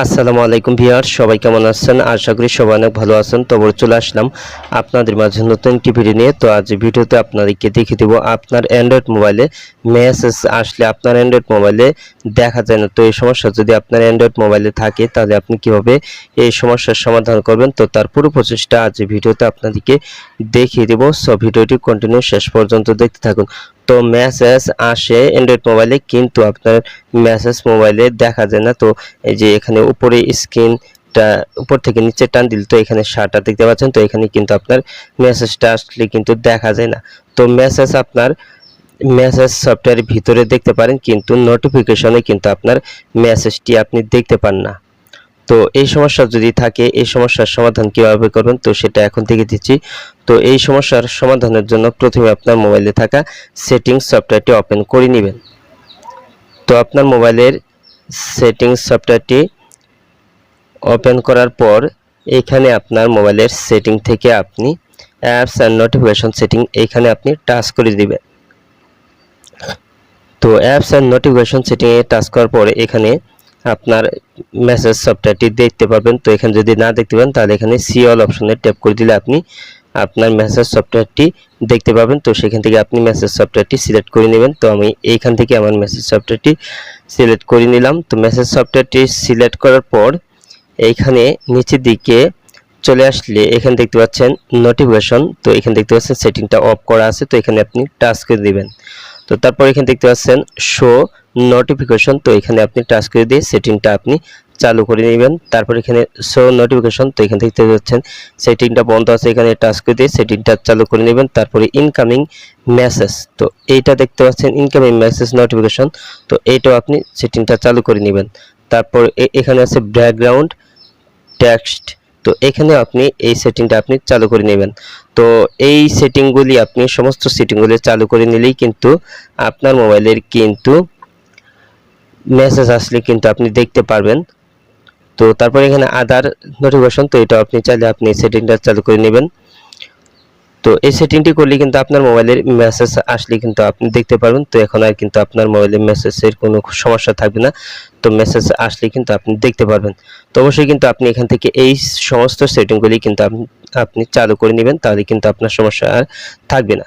আসসালামু আলাইকুম ভিউয়ার সবাই কেমন আছেন? আশা করি সবাই অনেক ভালো আছেন। তবে চলে আসলাম আপনাদের মাঝে নতুন একটি ভিডিও নিয়ে। তো আজ ভিডিওতে আপনাদেরকে দেখিয়ে দেবো আপনার অ্যান্ড্রয়েড মোবাইলে মেসেজ আসলে আপনার অ্যান্ড্রয়েড মোবাইলে দেখা যায় না। তো এই সমস্যা যদি আপনার অ্যান্ড্রয়েড মোবাইলে থাকে, তাহলে আপনি কীভাবে এই সমস্যার সমাধান করবেন? তো তার পুরো প্রচেষ্টা আজ ভিডিওতে আপনাদেরকে দেখিয়ে দেবো। সো ভিডিওটি কন্টিনিউ শেষ পর্যন্ত দেখতে থাকুন। তো মেসেজ আসে অ্যান্ড্রয়েড মোবাইলে কিন্তু আপনার মেসেজ মোবাইলে দেখা যায় না। তো এই যে এখানে উপরে স্ক্রিনটা উপর থেকে নিচে টান দিল তো এখানে শার্টটা দেখতে পাচ্ছেন, তো এখানে কিন্তু আপনার মেসেজটা আসলে কিন্তু দেখা যায় না। তো মেসেজ আপনার মেসেজ সফটওয়্যারের ভিতরে দেখতে পারেন, কিন্তু নোটিফিকেশনে কিন্তু আপনার মেসেজটি আপনি দেখতে পান না। তো এই সমস্যা যদি থাকে, এই সমস্যার সমাধান কীভাবে করবেন? তো সেটা এখন থেকে দিচ্ছি। তো এই সমস্যার সমাধানের জন্য প্রথমে আপনার মোবাইলে থাকা সেটিংস সফটওয়্যারটি ওপেন করে নেবেন। তো আপনার মোবাইলের সেটিংস সফটওয়্যারটি ওপেন করার পর এখানে আপনার মোবাইলের সেটিং থেকে আপনি অ্যাপস অ্যান্ড নোটিফিকেশন সেটিং এখানে আপনি টাচ করে দিবেন। তো অ্যাপস অ্যান্ড নোটিফিকেশন সেটিংয়ে টাচ করার পরে এখানে আপনার মেসেজ সফটওয়্যারটি দেখতে পারবেন। তো এখানে যদি না দেখতে পান তাহলে এখানে সি অল অপশনে ট্যাপ করে দিলে আপনি আপনার মেসেজ সফটওয়্যারটি দেখতে পাবেন। তো সেখান থেকে আপনি মেসেজ সফটওয়্যারটি সিলেক্ট করে নেবেন। তো আমি এইখান থেকে আমার মেসেজ সফটওয়্যারটি সিলেক্ট করে নিলাম। তো মেসেজ সফটওয়্যারটি সিলেক্ট করার পর এইখানে নিচের দিকে চলে আসলে এখানে দেখতে পাচ্ছেন নোটিফিকেশন তো এখানে দেখতে পাচ্ছেন সেটিংটা অফ করা আছে। তো এখানে আপনি টাচ করে দিবেন। তো তারপর এখানে দেখতে পাচ্ছেন শো নোটিফিকেশন তো এখানে আপনি টাচ করে দিয়ে সেটিংটা আপনি চালু করে নেবেন। তারপর এখানে শো নোটিফিকেশন তো এখান থেকে পাচ্ছেন সেটিংটা বন্ধ আছে, এখানে টাচ করে দিয়ে সেটিংটা চালু করে নেবেন। তারপরে ইনকামিং মেসেজ তো এইটা দেখতে পাচ্ছেন ইনকামিং মেসেজ নোটিফিকেশন তো এইটাও আপনি সেটিংটা চালু করে নেবেন। তারপর এখানে আছে ব্যাকগ্রাউন্ড টেক্সট তো এখানে আপনি এই সেটিংটা আপনি চালু করে নেবেন। তো এই সেটিংগুলি আপনি সমস্ত সেটিংগুলি চালু করে নিলেই কিন্তু আপনার মোবাইলের কিন্তু মেসেজ আসলে কিন্তু আপনি দেখতে পারবেন। তো তারপরে এখানে আদার নোটিফিকেশন তো এটা আপনি চাইলে আপনি সেটিংটা চালু করে নেবেন। তো এই সেটিংটি করলে কিন্তু আপনার মোবাইলের মেসেজ আসলে কিন্তু আপনি দেখতে পারবেন। তো এখন আর কিন্তু আপনার মোবাইলের মেসেজের কোনো সমস্যা থাকবে না। তো মেসেজ আসলে কিন্তু আপনি দেখতে পারবেন। তো অবশ্যই কিন্তু আপনি এখান থেকে এই সমস্ত সেটিংগুলি কিন্তু আপনি আপনি চালু করে নেবেন। তাহলে কিন্তু আপনার সমস্যা আর থাকবে না।